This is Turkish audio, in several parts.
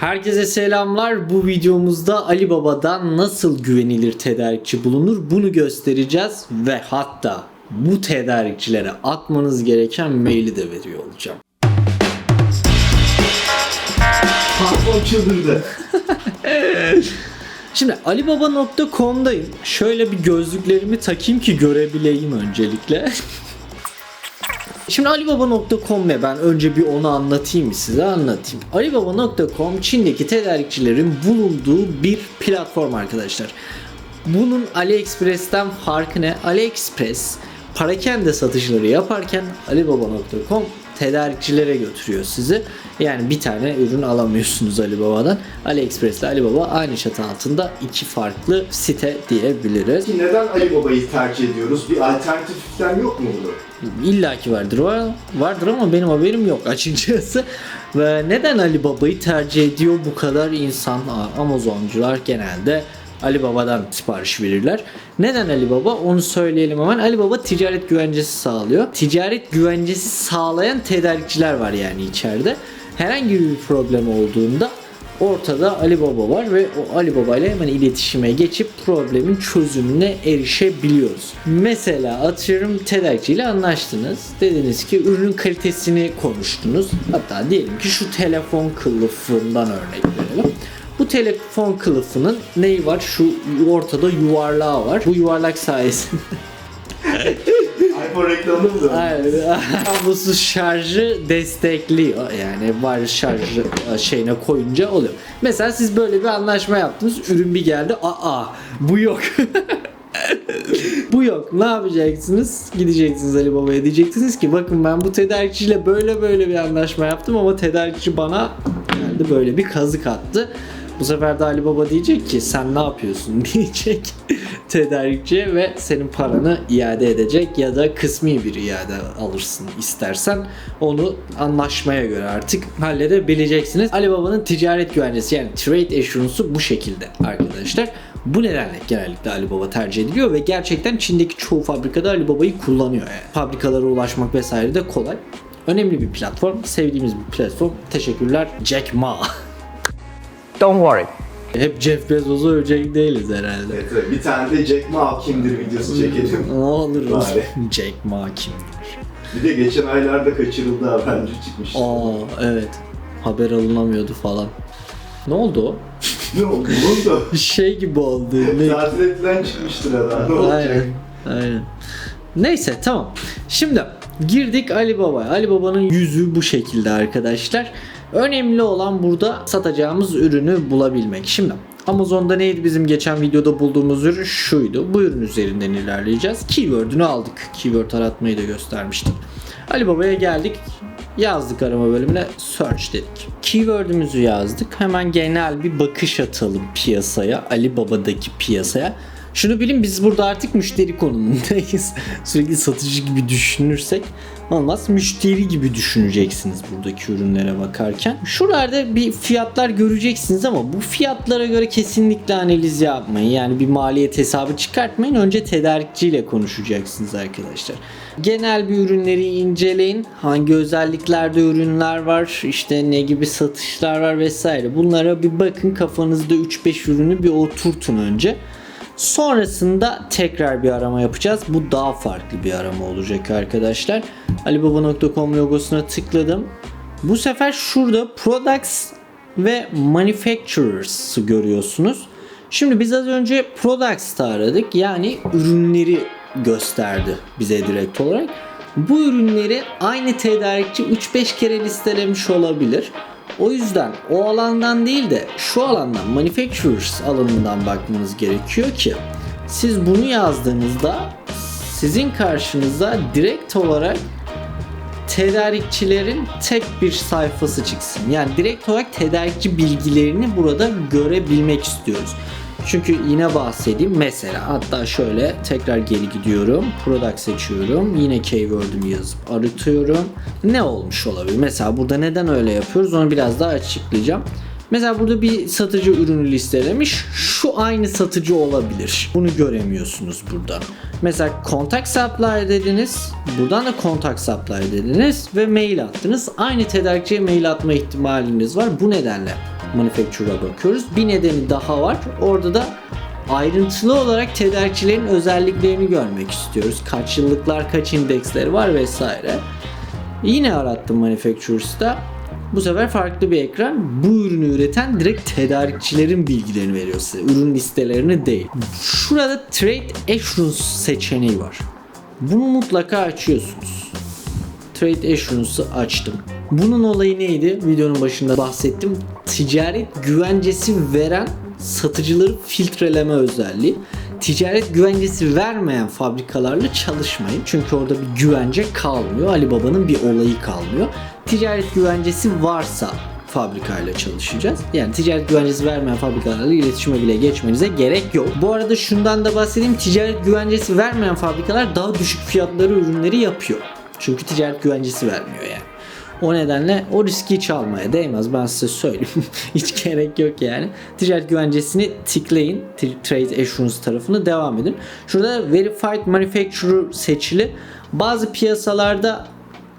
Herkese selamlar. Bu videomuzda Ali Baba'dan nasıl güvenilir tedarikçi bulunur bunu göstereceğiz ve hatta bu tedarikçilere atmanız gereken maili de veriyor olacağım. Patron çıldırdı. Şimdi alibaba.com'dayım. Şöyle bir gözlüklerimi takayım ki görebileyim öncelikle. Şimdi alibaba.com ne ben önce bir onu anlatayım size anlatayım. Alibaba.com Çin'deki tedarikçilerin bulunduğu bir platform arkadaşlar. Bunun AliExpress'ten farkı ne? AliExpress parakende satışları yaparken alibaba.com tedarikçilere götürüyor sizi. Yani bir tane ürün alamıyorsunuz Alibaba'dan. AliExpress ile Alibaba aynı çatı altında iki farklı site diyebiliriz. Peki neden Ali Baba'yı tercih ediyoruz? Bir alternatif falan yok mu bunun? İlla ki vardır var, vardır ama benim haberim yok açıkçası. Ve neden Ali Baba'yı tercih ediyor bu kadar insan? Amazoncular genelde Ali Baba'dan sipariş verirler. Neden Ali Baba? Onu söyleyelim hemen. Ali Baba ticaret güvencesi sağlıyor. Ticaret güvencesi sağlayan tedarikçiler var yani içeride. Herhangi bir problem olduğunda ortada Ali Baba var ve o Ali Baba ile hemen iletişime geçip problemin çözümüne erişebiliyoruz. Mesela atıyorum tedarikçi ile anlaştınız. Dediniz ki ürünün kalitesini konuştunuz. Hatta diyelim ki şu telefon kılıfından örnek verelim. Bu telefon kılıfının neyi var? Şu ortada yuvarlağı var. Bu yuvarlak sayesinde iPhone reklamı mı? Kablosuz şarjı destekliyor. Yani var şarjı şeyine koyunca oluyor. Mesela siz böyle bir anlaşma yaptınız. Ürün bir geldi. Aa bu yok. bu yok. Ne yapacaksınız? Gideceksiniz Ali Baba'ya diyeceksiniz ki bakın ben bu tedarikçiyle böyle böyle bir anlaşma yaptım ama tedarikçi bana geldi böyle bir kazık attı. Bu sefer de Ali Baba diyecek ki sen ne yapıyorsun diyecek tedarikçiye ve senin paranı iade edecek ya da kısmi bir iade alırsın istersen onu anlaşmaya göre artık halledebileceksiniz. Ali Baba'nın ticaret güvencesi yani trade assurance'u bu şekilde arkadaşlar. Bu nedenle genellikle Ali Baba tercih ediliyor ve gerçekten Çin'deki çoğu fabrikada Ali Baba'yı kullanıyor yani. Fabrikalara ulaşmak vesaire de kolay. Önemli bir platform, sevdiğimiz bir platform. Teşekkürler Jack Ma. Don't worry. Hep Jeff Bezos'u övecek değiliz herhalde. Evet, evet. Bir tane de Jack Ma kimdir videosu çekelim. Ne olur Bari. Jack Ma kimdir? Bir de geçen aylarda kaçırıldı haberci çıkmıştı. Aa evet. Haber alınamıyordu falan. Ne oldu o? Ne oldu? Bulundu. Şey gibi oldu. Ne? Tatil edilen çıkmıştır adam. Ne olacak? Aynen. Aynen. Neyse tamam. Şimdi girdik Ali Baba'ya. Ali Baba'nın yüzü bu şekilde arkadaşlar. Önemli olan burada satacağımız ürünü bulabilmek. Şimdi Amazon'da neydi bizim geçen videoda bulduğumuz ürün şuydu. Bu ürün üzerinden ilerleyeceğiz. Keyword'ünü aldık. Keyword aratmayı da göstermiştik. Ali Baba'ya geldik. Yazdık arama bölümüne search dedik. Keyword'ümüzü yazdık. Hemen genel bir bakış atalım piyasaya. Ali Baba'daki piyasaya. Şunu bilin biz burada artık müşteri konumundayız. Sürekli satıcı gibi düşünürsek olmaz. Müşteri gibi düşüneceksiniz buradaki ürünlere bakarken. Şuralarda bir fiyatlar göreceksiniz ama bu fiyatlara göre kesinlikle analiz yapmayın. Yani bir maliyet hesabı çıkartmayın. Önce tedarikçiyle konuşacaksınız arkadaşlar. Genel bir ürünleri inceleyin. Hangi özelliklerde ürünler var, işte ne gibi satışlar var vesaire. Bunlara bir bakın kafanızda 3-5 ürünü bir oturtun önce. Sonrasında tekrar bir arama yapacağız. Bu daha farklı bir arama olacak arkadaşlar. Alibaba.com logosuna tıkladım. Bu sefer şurada products ve manufacturers görüyorsunuz. Şimdi biz az önce products'ta aradık. Yani ürünleri gösterdi bize direkt olarak. Bu ürünleri aynı tedarikçi 3-5 kere listelemiş olabilir. O yüzden o alandan değil de şu alandan manufacturers alanından bakmanız gerekiyor ki siz bunu yazdığınızda sizin karşınıza direkt olarak tedarikçilerin tek bir sayfası çıksın. Yani direkt olarak tedarikçi bilgilerini burada görebilmek istiyoruz. Çünkü yine bahsedeyim. Mesela hatta şöyle tekrar geri gidiyorum. Product seçiyorum. Yine keyword'ümü yazıp arıtıyorum. Ne olmuş olabilir? Mesela burada neden öyle yapıyoruz onu biraz daha açıklayacağım. Mesela burada bir satıcı ürünü listelemiş. Şu aynı satıcı olabilir. Bunu göremiyorsunuz buradan. Mesela contact supply dediniz. Buradan da contact supply dediniz ve mail attınız. Aynı tedarikçiye mail atma ihtimaliniz var. Bu nedenle manufacturer'a bakıyoruz. Bir nedeni daha var. Orada da ayrıntılı olarak tedarikçilerin özelliklerini görmek istiyoruz. Kaç yıllıklar, kaç indeksleri var vesaire. Yine arattım Manufacturers'ta. Bu sefer farklı bir ekran. Bu ürünü üreten direkt tedarikçilerin bilgilerini veriyor size. Ürün listelerini değil. Şurada Trade Assurance seçeneği var. Bunu mutlaka açıyorsunuz. Trade Assurance'ı açtım. Bunun olayı neydi? Videonun başında bahsettim. Ticaret güvencesi veren satıcıları filtreleme özelliği. Ticaret güvencesi vermeyen fabrikalarla çalışmayın. Çünkü orada bir güvence kalmıyor. Alibaba'nın bir olayı kalmıyor. Ticaret güvencesi varsa fabrikayla çalışacağız. Yani ticaret güvencesi vermeyen fabrikalarla iletişime bile geçmenize gerek yok. Bu arada şundan da bahsedeyim. Ticaret güvencesi vermeyen fabrikalar daha düşük fiyatları ürünleri yapıyor. Çünkü ticaret güvencesi vermiyor yani. O nedenle o riski hiç almaya değmez ben size söyleyeyim. hiç gerek yok yani. Ticaret güvencesini tıklayın. T- Trade Assurance tarafını devam edin. Şurada Verified Manufacturer seçili. Bazı piyasalarda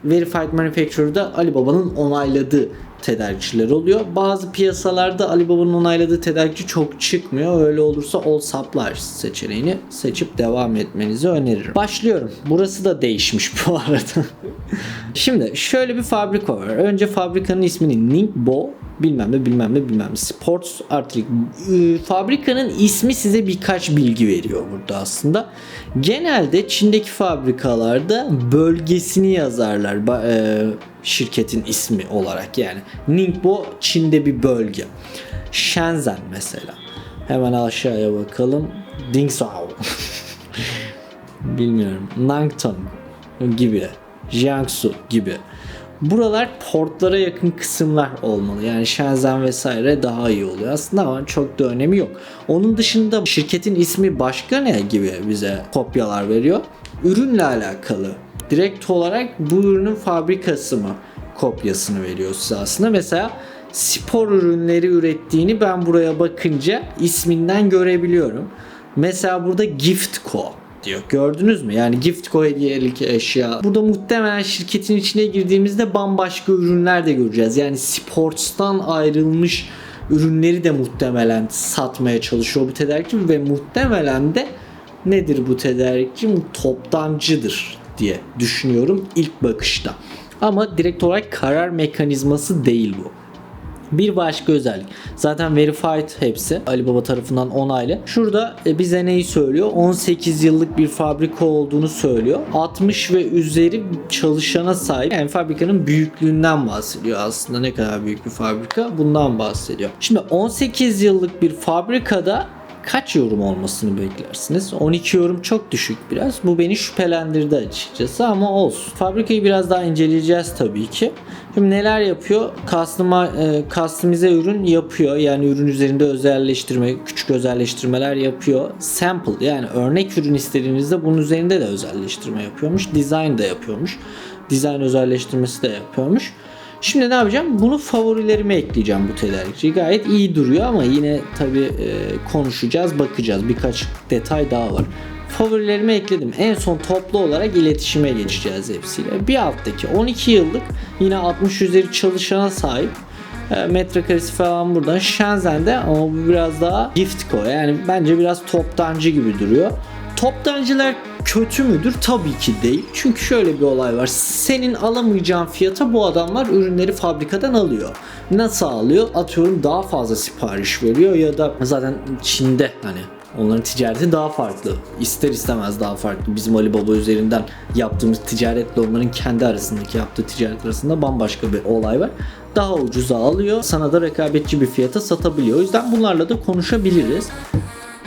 Verified Manufacturer'da Alibaba'nın onayladığı tedarikçiler oluyor. Bazı piyasalarda Alibaba'nın onayladığı tedarikçi çok çıkmıyor. Öyle olursa All Suppliers seçeneğini seçip devam etmenizi öneririm. Başlıyorum. Burası da değişmiş bu arada. Şimdi şöyle bir fabrika var. Önce fabrikanın ismini Ningbo bilmem ne bilmem ne bilmem ne Sports Arctic Ee, fabrikanın ismi size birkaç bilgi veriyor burada aslında. Genelde Çin'deki fabrikalarda bölgesini yazarlar ba- e, şirketin ismi olarak yani. Ningbo Çin'de bir bölge. Shenzhen mesela. Hemen aşağıya bakalım. Dingsao. Bilmiyorum. Nangtong gibi. Jiangsu gibi. Buralar portlara yakın kısımlar olmalı. Yani Shenzhen vesaire daha iyi oluyor aslında ama çok da önemi yok. Onun dışında şirketin ismi başka ne gibi bize kopyalar veriyor? Ürünle alakalı. Direkt olarak bu ürünün fabrikası mı kopyasını veriyor size aslında. Mesela spor ürünleri ürettiğini ben buraya bakınca isminden görebiliyorum. Mesela burada Giftco diyor. Gördünüz mü? Yani Giftco hediyelik eşya. Burada muhtemelen şirketin içine girdiğimizde bambaşka ürünler de göreceğiz. Yani sportstan ayrılmış ürünleri de muhtemelen satmaya çalışıyor bu tedarikçi ve muhtemelen de nedir bu tedarikçi? Toptancıdır diye düşünüyorum ilk bakışta. Ama direkt olarak karar mekanizması değil bu. Bir başka özellik. Zaten verified hepsi. Alibaba tarafından onaylı. Şurada e, bize neyi söylüyor? 18 yıllık bir fabrika olduğunu söylüyor. 60 ve üzeri çalışana sahip. Yani fabrikanın büyüklüğünden bahsediyor aslında. Ne kadar büyük bir fabrika bundan bahsediyor. Şimdi 18 yıllık bir fabrikada kaç yorum olmasını beklersiniz? 12 yorum çok düşük biraz. Bu beni şüphelendirdi açıkçası ama olsun. Fabrikayı biraz daha inceleyeceğiz tabii ki. Şimdi neler yapıyor? Customize, e, ürün yapıyor. Yani ürün üzerinde özelleştirme, küçük özelleştirmeler yapıyor. Sample yani örnek ürün istediğinizde bunun üzerinde de özelleştirme yapıyormuş. Design da yapıyormuş. Design özelleştirmesi de yapıyormuş. Şimdi ne yapacağım? Bunu favorilerime ekleyeceğim bu tedarikçi. Gayet iyi duruyor ama yine tabi konuşacağız, bakacağız. Birkaç detay daha var. Favorilerime ekledim. En son toplu olarak iletişime geçeceğiz hepsiyle. Bir alttaki 12 yıllık yine 60 üzeri çalışana sahip e, metrekaresi falan buradan Shenzhen'de ama bu biraz daha Giftco yani bence biraz toptancı gibi duruyor. Toptancılar kötü müdür? Tabii ki değil. Çünkü şöyle bir olay var. Senin alamayacağın fiyata bu adamlar ürünleri fabrikadan alıyor. Nasıl alıyor? Atıyorum daha fazla sipariş veriyor ya da zaten Çin'de hani Onların ticareti daha farklı. İster istemez daha farklı. Bizim Alibaba üzerinden yaptığımız ticaretle onların kendi arasındaki yaptığı ticaret arasında bambaşka bir olay var. Daha ucuza alıyor. Sana da rekabetçi bir fiyata satabiliyor. O yüzden bunlarla da konuşabiliriz.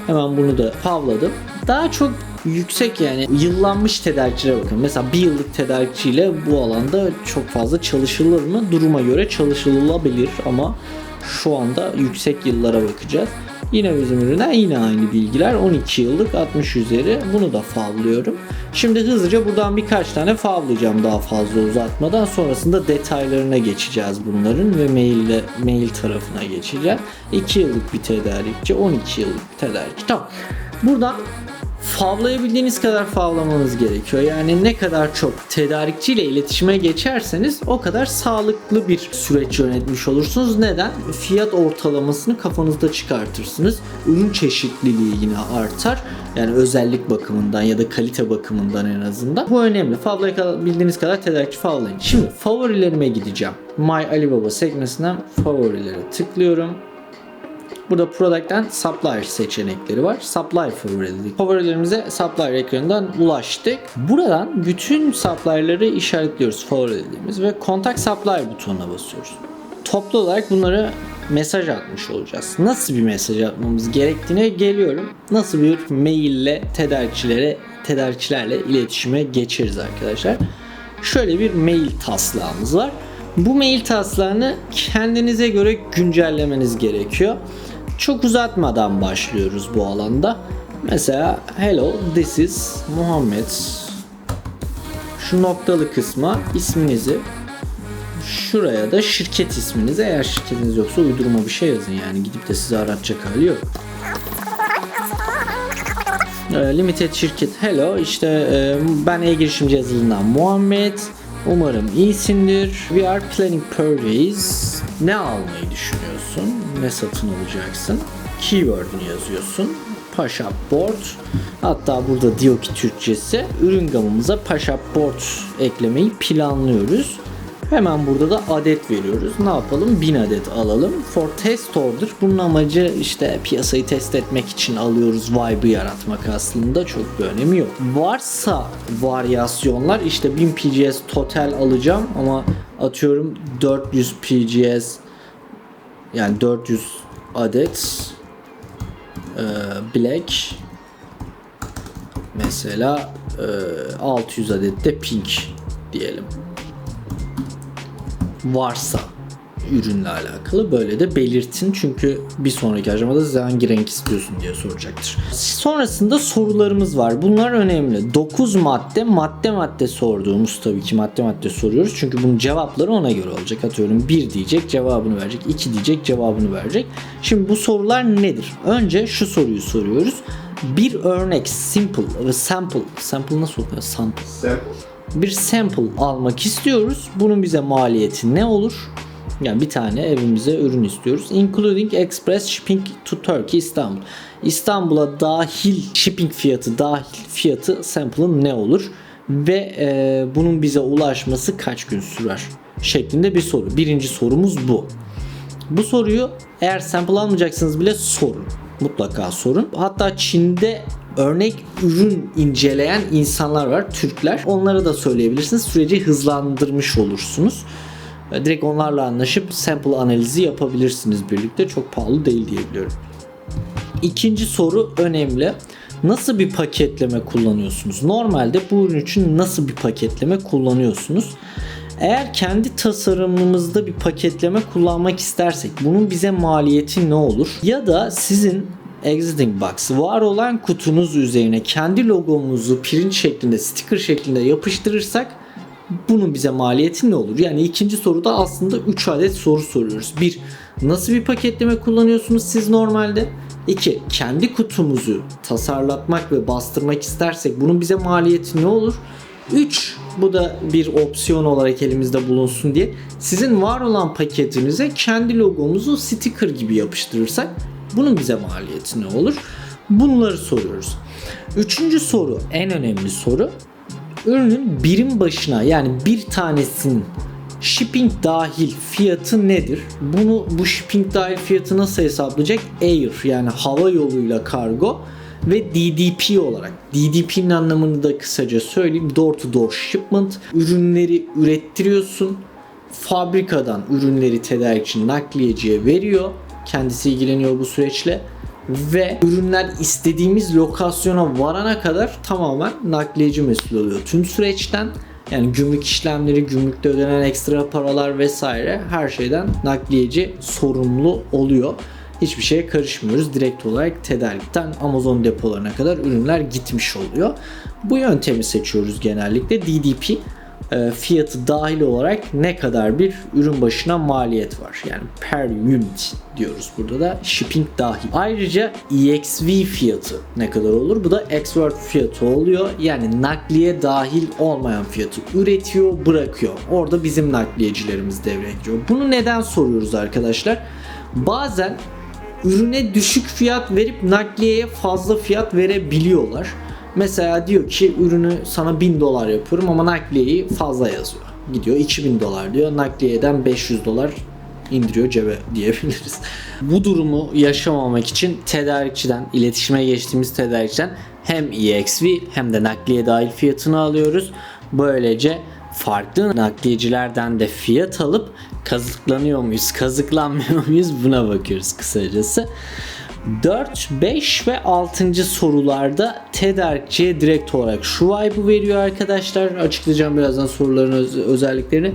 Hemen bunu da pavladım. Daha çok yüksek yani yıllanmış tedarikçilere bakın. Mesela bir yıllık tedarikçiyle bu alanda çok fazla çalışılır mı? Duruma göre çalışılabilir ama şu anda yüksek yıllara bakacağız. Yine bizim ürüne yine aynı bilgiler 12 yıllık 60 üzeri bunu da favlıyorum. Şimdi hızlıca buradan birkaç tane favlayacağım daha fazla uzatmadan sonrasında detaylarına geçeceğiz bunların ve maille mail tarafına geçeceğiz. 2 yıllık bir tedarikçi 12 yıllık bir tedarikçi tamam. Buradan favlayabildiğiniz kadar favlamanız gerekiyor. Yani ne kadar çok tedarikçiyle iletişime geçerseniz o kadar sağlıklı bir süreç yönetmiş olursunuz. Neden? Fiyat ortalamasını kafanızda çıkartırsınız. Ürün çeşitliliği yine artar. Yani özellik bakımından ya da kalite bakımından en azından. Bu önemli. Favlayabildiğiniz kadar tedarikçi favlayın. Şimdi favorilerime gideceğim. My Alibaba sekmesinden favorilere tıklıyorum. Burada Product'ten Supplier seçenekleri var. Supplier favoriledik. Favorilerimize Supplier ekranından ulaştık. Buradan bütün supplier'ları işaretliyoruz favorilediğimiz ve Contact Supplier butonuna basıyoruz. Toplu olarak bunları mesaj atmış olacağız. Nasıl bir mesaj atmamız gerektiğine geliyorum. Nasıl bir maille tedarikçilere tedarikçilerle iletişime geçeriz arkadaşlar. Şöyle bir mail taslağımız var. Bu mail taslağını kendinize göre güncellemeniz gerekiyor. Çok uzatmadan başlıyoruz bu alanda. Mesela hello this is Muhammed. Şu noktalı kısma isminizi şuraya da şirket isminizi eğer şirketiniz yoksa uydurma bir şey yazın yani gidip de sizi aratacak hali yok. Ee, Limited şirket hello işte e, ben e-girişimci yazılımından Muhammed Umarım iyisindir. We are planning purchase. Ne almayı düşünüyorsun? Ne satın alacaksın? Keyword'ünü yazıyorsun. Pasaport. Hatta burada diyor ki Türkçesi ürün gamımıza pasaport eklemeyi planlıyoruz. Hemen burada da adet veriyoruz. Ne yapalım? 1000 adet alalım. For test order. Bunun amacı işte piyasayı test etmek için alıyoruz. Vibe'ı yaratmak aslında çok bir önemi yok. Varsa varyasyonlar işte 1000 PGS total alacağım ama atıyorum 400 PGS yani 400 adet e, black mesela e, 600 adet de pink diyelim varsa ürünle alakalı böyle de belirtin çünkü bir sonraki aşamada size hangi renk istiyorsun diye soracaktır. Sonrasında sorularımız var. Bunlar önemli. 9 madde madde madde sorduğumuz tabii ki madde madde soruyoruz. Çünkü bunun cevapları ona göre olacak. Atıyorum 1 diyecek cevabını verecek. 2 diyecek cevabını verecek. Şimdi bu sorular nedir? Önce şu soruyu soruyoruz. Bir örnek simple sample. Sample nasıl okuyor? Sample Sample. Bir sample almak istiyoruz. Bunun bize maliyeti ne olur? Yani bir tane evimize ürün istiyoruz. Including express shipping to Turkey İstanbul. İstanbul'a dahil shipping fiyatı dahil fiyatı sample'ın ne olur? Ve e, bunun bize ulaşması kaç gün sürer? Şeklinde bir soru. Birinci sorumuz bu. Bu soruyu eğer sample almayacaksınız bile sorun. Mutlaka sorun. Hatta Çin'de örnek ürün inceleyen insanlar var, Türkler. Onlara da söyleyebilirsiniz. Süreci hızlandırmış olursunuz. E, Direkt onlarla anlaşıp sample analizi yapabilirsiniz birlikte. Çok pahalı değil diye biliyorum. İkinci soru önemli. Nasıl bir paketleme kullanıyorsunuz? Normalde bu ürün için nasıl bir paketleme kullanıyorsunuz? Eğer kendi tasarımımızda bir paketleme kullanmak istersek bunun bize maliyeti ne olur? Ya da sizin existing box var olan kutunuz üzerine kendi logomuzu print şeklinde sticker şeklinde yapıştırırsak bunun bize maliyeti ne olur? Yani ikinci soruda aslında 3 adet soru soruyoruz. 1. Nasıl bir paketleme kullanıyorsunuz siz normalde? 2. Kendi kutumuzu tasarlatmak ve bastırmak istersek bunun bize maliyeti ne olur? 3. Bu da bir opsiyon olarak elimizde bulunsun diye sizin var olan paketinize kendi logomuzu sticker gibi yapıştırırsak bunun bize maliyeti ne olur? Bunları soruyoruz. Üçüncü soru en önemli soru ürünün birim başına yani bir tanesinin shipping dahil fiyatı nedir? Bunu bu shipping dahil fiyatı nasıl hesaplayacak? Air yani hava yoluyla kargo ve DDP olarak. DDP'nin anlamını da kısaca söyleyeyim. Door to door shipment. Ürünleri ürettiriyorsun. Fabrikadan ürünleri tedarikçi nakliyeciye veriyor. Kendisi ilgileniyor bu süreçle ve ürünler istediğimiz lokasyona varana kadar tamamen nakliyeci mesul oluyor. Tüm süreçten yani gümrük işlemleri, gümrükte ödenen ekstra paralar vesaire her şeyden nakliyeci sorumlu oluyor. Hiçbir şeye karışmıyoruz. Direkt olarak tedarikten Amazon depolarına kadar ürünler gitmiş oluyor. Bu yöntemi seçiyoruz genellikle. DDP fiyatı dahil olarak ne kadar bir ürün başına maliyet var. Yani per unit diyoruz burada da shipping dahil. Ayrıca EXV fiyatı ne kadar olur? Bu da export fiyatı oluyor. Yani nakliye dahil olmayan fiyatı üretiyor, bırakıyor. Orada bizim nakliyecilerimiz devreye giriyor. Bunu neden soruyoruz arkadaşlar? Bazen ürüne düşük fiyat verip nakliyeye fazla fiyat verebiliyorlar. Mesela diyor ki ürünü sana 1000 dolar yapıyorum ama nakliyeyi fazla yazıyor. Gidiyor 2000 dolar diyor. Nakliyeden 500 dolar indiriyor cebe diyebiliriz. Bu durumu yaşamamak için tedarikçiden, iletişime geçtiğimiz tedarikçiden hem EXV hem de nakliye dahil fiyatını alıyoruz. Böylece farklı nakliyecilerden de fiyat alıp kazıklanıyor muyuz, kazıklanmıyor muyuz buna bakıyoruz kısacası. 4, 5 ve 6. sorularda tedarikçiye direkt olarak şu vibe'ı veriyor arkadaşlar. Açıklayacağım birazdan soruların öz- özelliklerini.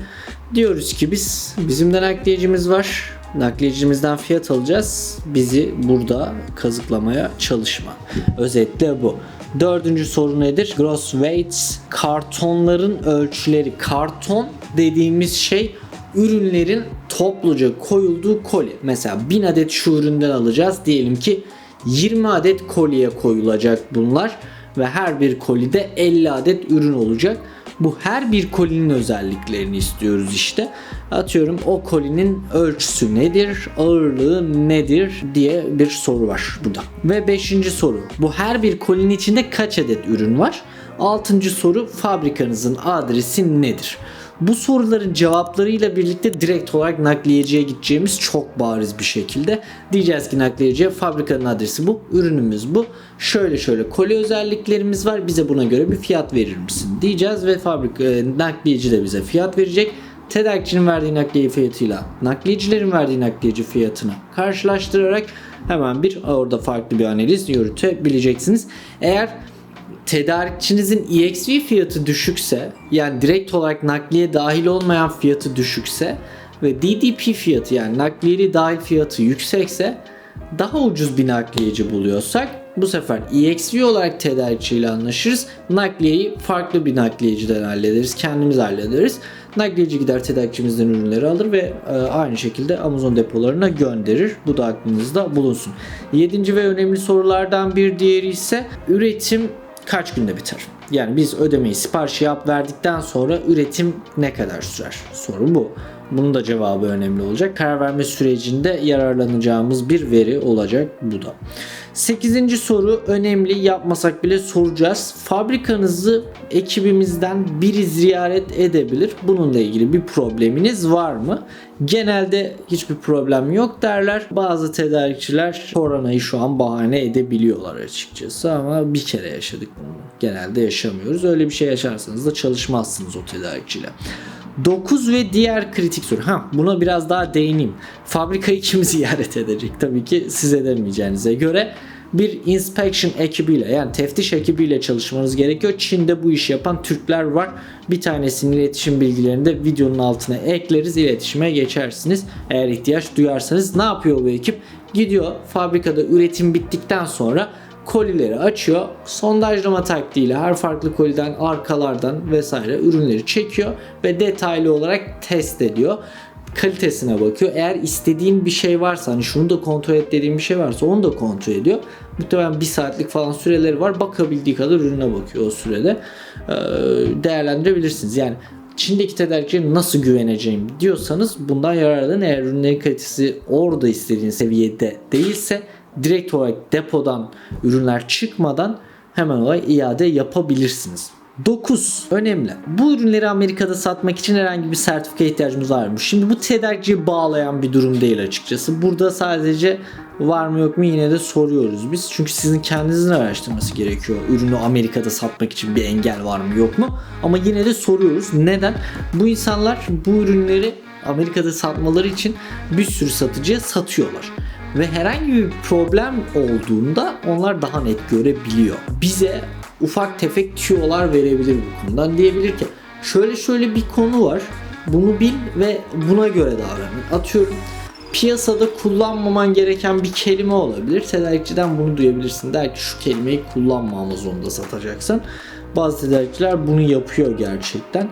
Diyoruz ki biz bizim de nakliyecimiz var. Nakliyecimizden fiyat alacağız. Bizi burada kazıklamaya çalışma. Özetle bu. Dördüncü soru nedir? Gross weights. Kartonların ölçüleri. Karton dediğimiz şey ürünlerin topluca koyulduğu koli. Mesela 1000 adet şu üründen alacağız. Diyelim ki 20 adet koliye koyulacak bunlar ve her bir kolide 50 adet ürün olacak. Bu her bir kolinin özelliklerini istiyoruz işte. Atıyorum o kolinin ölçüsü nedir, ağırlığı nedir diye bir soru var burada. Ve 5. soru. Bu her bir kolinin içinde kaç adet ürün var? 6. soru fabrikanızın adresi nedir? Bu soruların cevaplarıyla birlikte direkt olarak nakliyeciye gideceğimiz çok bariz bir şekilde. Diyeceğiz ki nakliyeciye fabrikanın adresi bu, ürünümüz bu. Şöyle şöyle koli özelliklerimiz var. Bize buna göre bir fiyat verir misin? Diyeceğiz ve fabrika e, nakliyeci de bize fiyat verecek. Tedarikçinin verdiği nakliye fiyatıyla nakliyecilerin verdiği nakliyeci fiyatını karşılaştırarak hemen bir orada farklı bir analiz yürütebileceksiniz. Eğer tedarikçinizin EXV fiyatı düşükse yani direkt olarak nakliye dahil olmayan fiyatı düşükse ve DDP fiyatı yani nakliyeli dahil fiyatı yüksekse daha ucuz bir nakliyeci buluyorsak bu sefer EXV olarak tedarikçiyle anlaşırız. Nakliyeyi farklı bir nakliyeciden hallederiz. Kendimiz hallederiz. Nakliyeci gider tedarikçimizden ürünleri alır ve e, aynı şekilde Amazon depolarına gönderir. Bu da aklınızda bulunsun. Yedinci ve önemli sorulardan bir diğeri ise üretim kaç günde biter? Yani biz ödemeyi sipariş yap verdikten sonra üretim ne kadar sürer? Soru bu. Bunun da cevabı önemli olacak. Karar verme sürecinde yararlanacağımız bir veri olacak bu da. Sekizinci soru önemli yapmasak bile soracağız. Fabrikanızı ekibimizden biri ziyaret edebilir. Bununla ilgili bir probleminiz var mı? Genelde hiçbir problem yok derler. Bazı tedarikçiler koronayı şu an bahane edebiliyorlar açıkçası ama bir kere yaşadık bunu. Genelde yaşamıyoruz. Öyle bir şey yaşarsanız da çalışmazsınız o tedarikçiyle. 9 ve diğer kritik soru. Ha buna biraz daha değineyim. Fabrikayı kim ziyaret edecek? Tabii ki siz edemeyeceğinize göre bir inspection ekibiyle yani teftiş ekibiyle çalışmanız gerekiyor. Çin'de bu işi yapan Türkler var. Bir tanesinin iletişim bilgilerini de videonun altına ekleriz. İletişime geçersiniz. Eğer ihtiyaç duyarsanız ne yapıyor bu ekip? Gidiyor fabrikada üretim bittikten sonra kolileri açıyor. Sondajlama taktiğiyle her farklı koliden arkalardan vesaire ürünleri çekiyor ve detaylı olarak test ediyor. Kalitesine bakıyor. Eğer istediğin bir şey varsa hani şunu da kontrol et dediğin bir şey varsa onu da kontrol ediyor. Muhtemelen bir saatlik falan süreleri var. Bakabildiği kadar ürüne bakıyor o sürede. Ee, değerlendirebilirsiniz. Yani Çin'deki tedarikçiye nasıl güveneceğim diyorsanız bundan yararlanın. Eğer ürünlerin kalitesi orada istediğin seviyede değilse direkt olarak depodan ürünler çıkmadan hemen olarak iade yapabilirsiniz. 9. Önemli. Bu ürünleri Amerika'da satmak için herhangi bir sertifika ihtiyacımız var mı? Şimdi bu tedarikçiyi bağlayan bir durum değil açıkçası. Burada sadece var mı yok mu yine de soruyoruz biz. Çünkü sizin kendinizin araştırması gerekiyor. Ürünü Amerika'da satmak için bir engel var mı yok mu? Ama yine de soruyoruz. Neden? Bu insanlar bu ürünleri Amerika'da satmaları için bir sürü satıcıya satıyorlar ve herhangi bir problem olduğunda onlar daha net görebiliyor. Bize ufak tefek tüyolar verebilir bu konudan. Diyebilir ki şöyle şöyle bir konu var. Bunu bil ve buna göre davran. Atıyorum piyasada kullanmaman gereken bir kelime olabilir. Tedarikçiden bunu duyabilirsin. Der ki şu kelimeyi kullanma Amazon'da satacaksın. Bazı tedarikçiler bunu yapıyor gerçekten.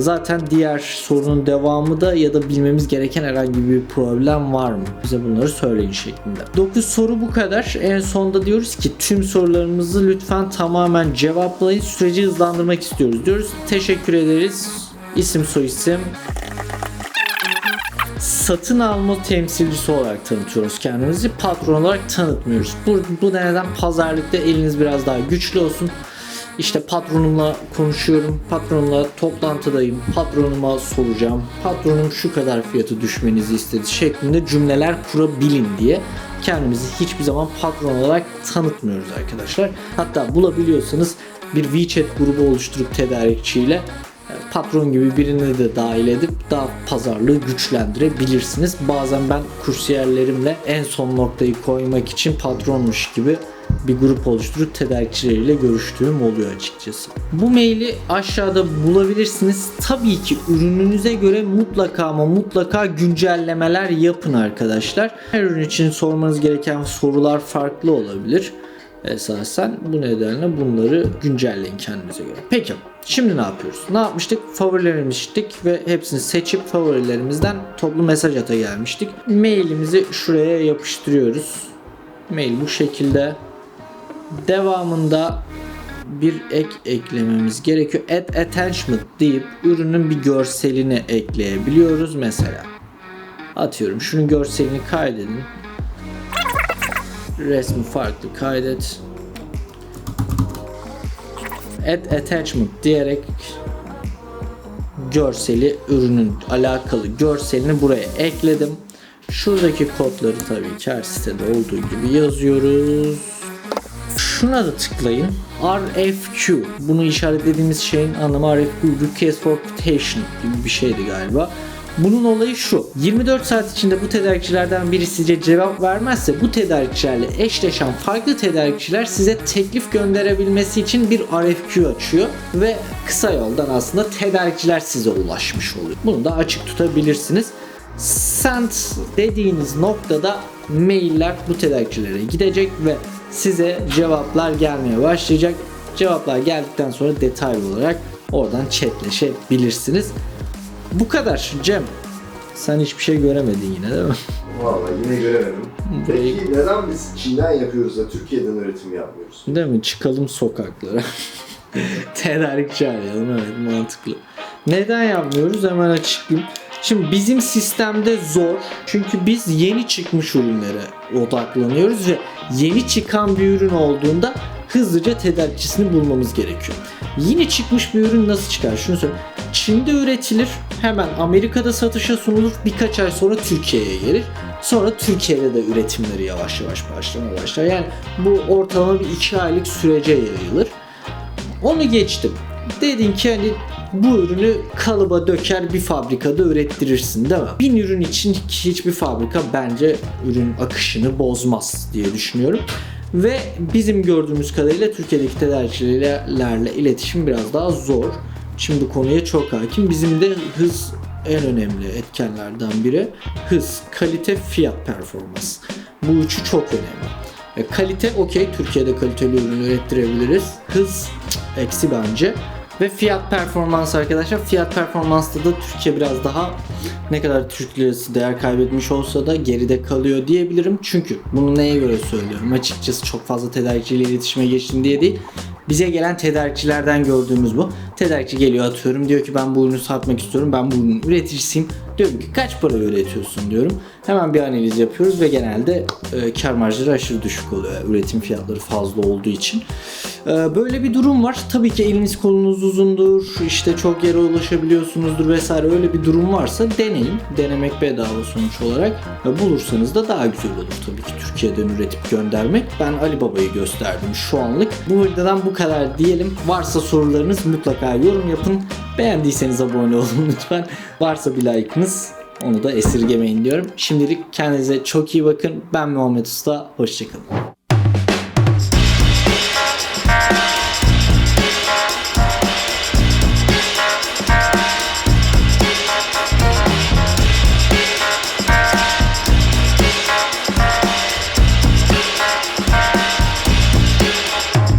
Zaten diğer sorunun devamı da ya da bilmemiz gereken herhangi bir problem var mı? Bize bunları söyleyin şeklinde. 9 soru bu kadar. En sonda diyoruz ki tüm sorularımızı lütfen tamamen cevaplayın. Süreci hızlandırmak istiyoruz diyoruz. Teşekkür ederiz. İsim soyisim satın alma temsilcisi olarak tanıtıyoruz kendimizi. Patron olarak tanıtmıyoruz. Bu, bu neden pazarlıkta eliniz biraz daha güçlü olsun. İşte patronumla konuşuyorum. Patronla toplantıdayım. Patronuma soracağım. Patronum şu kadar fiyatı düşmenizi istedi şeklinde cümleler kurabilin diye kendimizi hiçbir zaman patron olarak tanıtmıyoruz arkadaşlar. Hatta bulabiliyorsanız bir WeChat grubu oluşturup tedarikçiyle patron gibi birini de dahil edip daha pazarlığı güçlendirebilirsiniz. Bazen ben kursiyerlerimle en son noktayı koymak için patronmuş gibi bir grup oluşturup tedarikçileriyle görüştüğüm oluyor açıkçası. Bu maili aşağıda bulabilirsiniz. Tabii ki ürününüze göre mutlaka ama mutlaka güncellemeler yapın arkadaşlar. Her ürün için sormanız gereken sorular farklı olabilir esasen. Bu nedenle bunları güncelleyin kendinize göre. Peki şimdi ne yapıyoruz? Ne yapmıştık? Favorilerimizdik ve hepsini seçip favorilerimizden toplu mesaj ata gelmiştik. Mailimizi şuraya yapıştırıyoruz. Mail bu şekilde. Devamında bir ek eklememiz gerekiyor. Add attachment deyip ürünün bir görselini ekleyebiliyoruz mesela. Atıyorum şunun görselini kaydedin resmi farklı kaydet add attachment diyerek görseli ürünün alakalı görselini buraya ekledim. Şuradaki kodları tabii ki her sitede olduğu gibi yazıyoruz. Şuna da tıklayın. RFQ. Bunu işaretlediğimiz şeyin anlamı RFQ Request for Quotation gibi bir şeydi galiba. Bunun olayı şu. 24 saat içinde bu tedarikçilerden biri size cevap vermezse bu tedarikçilerle eşleşen farklı tedarikçiler size teklif gönderebilmesi için bir RFQ açıyor ve kısa yoldan aslında tedarikçiler size ulaşmış oluyor. Bunu da açık tutabilirsiniz. Send dediğiniz noktada mailler bu tedarikçilere gidecek ve size cevaplar gelmeye başlayacak. Cevaplar geldikten sonra detaylı olarak oradan chatleşebilirsiniz. Bu kadar Cem. Sen hiçbir şey göremedin yine değil mi? Vallahi yine göremedim. Peki neden biz Çin'den yapıyoruz da Türkiye'den üretim yapmıyoruz? Değil mi? Çıkalım sokaklara. Tedarikçi arayalım evet mantıklı. Neden yapmıyoruz hemen açıklayayım. Şimdi bizim sistemde zor. Çünkü biz yeni çıkmış ürünlere odaklanıyoruz ve yeni çıkan bir ürün olduğunda hızlıca tedarikçisini bulmamız gerekiyor. Yeni çıkmış bir ürün nasıl çıkar? Şunu söyleyeyim. Çin'de üretilir, hemen Amerika'da satışa sunulur, birkaç ay sonra Türkiye'ye gelir. Sonra Türkiye'de de üretimleri yavaş yavaş başlamaya başlar. Yani bu ortalama bir iki aylık sürece yayılır. Onu geçtim. Dedin ki hani bu ürünü kalıba döker bir fabrikada ürettirirsin değil mi? Bin ürün için hiçbir fabrika bence ürün akışını bozmaz diye düşünüyorum. Ve bizim gördüğümüz kadarıyla Türkiye'deki tedarikçilerle iletişim biraz daha zor. Şimdi konuya çok hakim. Bizim de hız en önemli etkenlerden biri. Hız, kalite, fiyat, performans. Bu üçü çok önemli. E, kalite okey Türkiye'de kaliteli ürün ürettirebiliriz. Hız cık, eksi bence. Ve fiyat performans arkadaşlar. Fiyat performansta da Türkiye biraz daha ne kadar Türk lirası değer kaybetmiş olsa da geride kalıyor diyebilirim. Çünkü bunu neye göre söylüyorum? Açıkçası çok fazla tedarikçiyle iletişime geçtim diye değil. Bize gelen tedarikçilerden gördüğümüz bu. Tedarikçi geliyor atıyorum diyor ki ben bu ürünü satmak istiyorum. Ben bu ürünün üreticisiyim. Diyorum ki kaç para üretiyorsun diyorum. Hemen bir analiz yapıyoruz ve genelde e, kar marjları aşırı düşük oluyor. Üretim fiyatları fazla olduğu için. E, böyle bir durum var. Tabii ki eliniz kolunuz uzundur. işte çok yere ulaşabiliyorsunuzdur vesaire. Öyle bir durum varsa deneyin. Denemek bedava sonuç olarak. E, bulursanız da daha güzel olur tabii ki Türkiye'den üretip göndermek. Ben Ali Baba'yı gösterdim şu anlık. Bu videodan bu kadar diyelim. Varsa sorularınız mutlaka yorum yapın. Beğendiyseniz abone olun lütfen. Varsa bir like'ınız onu da esirgemeyin diyorum. Şimdilik kendinize çok iyi bakın. Ben Muhammed Usta. Hoşçakalın.